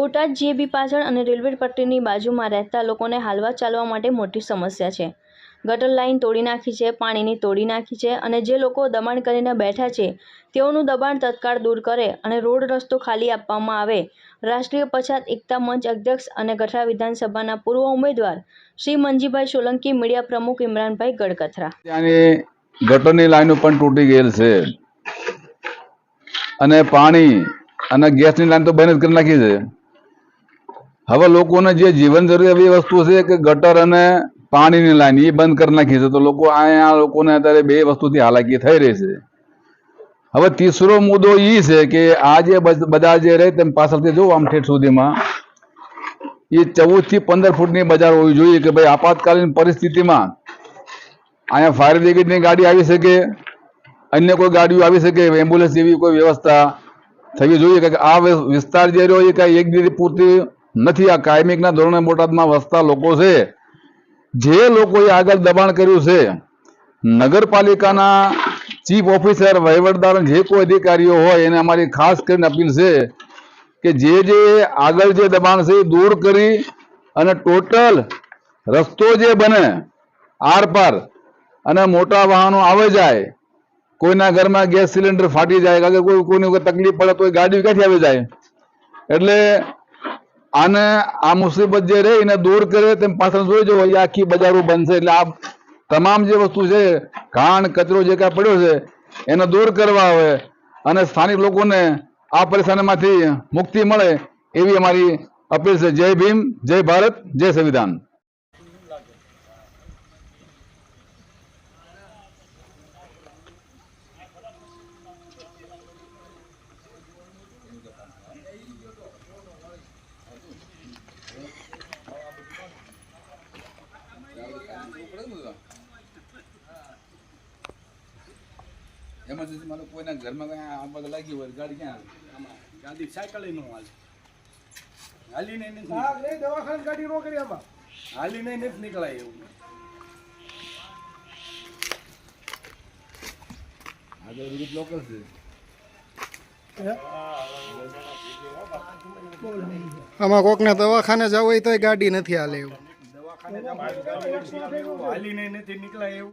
Botad GAB પાછળ અને railway પટ્ટીની બાજુમાં રહેતા લોકોને હાલવા ચાલવા માટે મોટી સમસ્યા છે. ગટર લાઇન તોડી નાખી છે, પાણીની તોડી નાખી છે અને જે લોકો દબાણ કરીને બેઠા છે, તેઓનું દબાણ તત્કાળ દૂર કરે અને રોડ રસ્તો ખાલી આપવામાં આવે. રાષ્ટ્રીય પછાત એકતા મંચ અધ્યક્ષ અને ગઠરા વિધાનસભાના પૂર્વ ઉમેદવાર શ્રી મંજીભાઈ સોલંકી, મીડિયા પ્રમુખ ઇમરાનભાઈ ગડકથરા. ગટરની લાઈનો પણ તૂટી ગયેલ છે. અને પાણી અને ગેસની લાઈન તો બંધ જ કરી નાખી છે. હવે લોકોને જે જીવન જરૂરી એવી વસ્તુ છે કે ગટર અને પાણીની લાઈન, એ બંધ કરી નાખી છે. તો લોકો અહીંયા લોકોને અત્યારે બે વસ્તુથી હાલાકી થઈ રહી છે. હવે તીસરો મુદ્દો એ છે કે આ જે બધ- જે રહે તેમ પાછળથી જોવું આમ ઠેઠ સુધીમાં. એ ચૌદથી પંદર ફૂટની બજાર હોવી જોઈએ કે ભાઈ આપાતકાલીન પરિસ્થિતિમાં અહીંયા ફાયર બ્રિગેડની ગાડી આવી શકે, અન્ય કોઈ ગાડીઓ આવી શકે, એમ્બ્યુલન્સ જેવી કોઈ વ્યવસ્થા થવી જોઈએ. કે આ વિસ્તાર જે રહ્યો એ કાંઈ એક પૂરતી નથી. આ કાયમિકના ધોરણે બોટાદમાં વસતા લોકો છે. જે લોકોએ આગળ દબાણ કર્યું છે, નગરપાલિકાના ચીફ ઓફિસર વહીવટદાર જે કોઈ અધિકારીઓ હોય, એને અમારી ખાસ કરીને અપીલ છે કે જે જે આગળ જે દબાણ છે એ દૂર કરી અને ટોટલ રસ્તો જે બને, આર પાર અને મોટા વાહનો આવે જાય, કોઈના ઘરમાં ગેસ સિલિન્ડર ફાટી જાય, કે કોઈ, કોઈને કોઈ તકલીફ પડે તો ગાડી ક્યાંથી આવી જાય? એટલે આને આ મુસીબત જે રહે એને દૂર કરે તેમ પાછળ જોઈ જવો એ આખી બજારો બનશે. એટલે આ તમામ જે વસ્તુ છે ઘાણ કચરો જે કાંઈ પડ્યો છે, એને દૂર કરવા આવે અને સ્થાનિક લોકોને આ પરેશાનીમાંથી મુક્તિ મળે એવી અમારી અપીલ છે. જય ભીમ, જય ભારત, જય સંવિધાન. એમરજન્સીમાં કોઈના ઘરમાં કઈ આગ લાગી હોય ગાડી ક્યાં આમાં ગાડી સાયકલ નો હાલે. હાલીને નહીં દવાખાને ગાડી નો કરી આમાં. હાલીને નથી નીકળાય એવું. આગળ વિરુદ્ધ લોકલ છે. આમાં કોકને દવાખાને જવું હોય તોય ગાડી નથી હાલે એવું. દવાખાને હાલીને નથી નીકળાય એવું.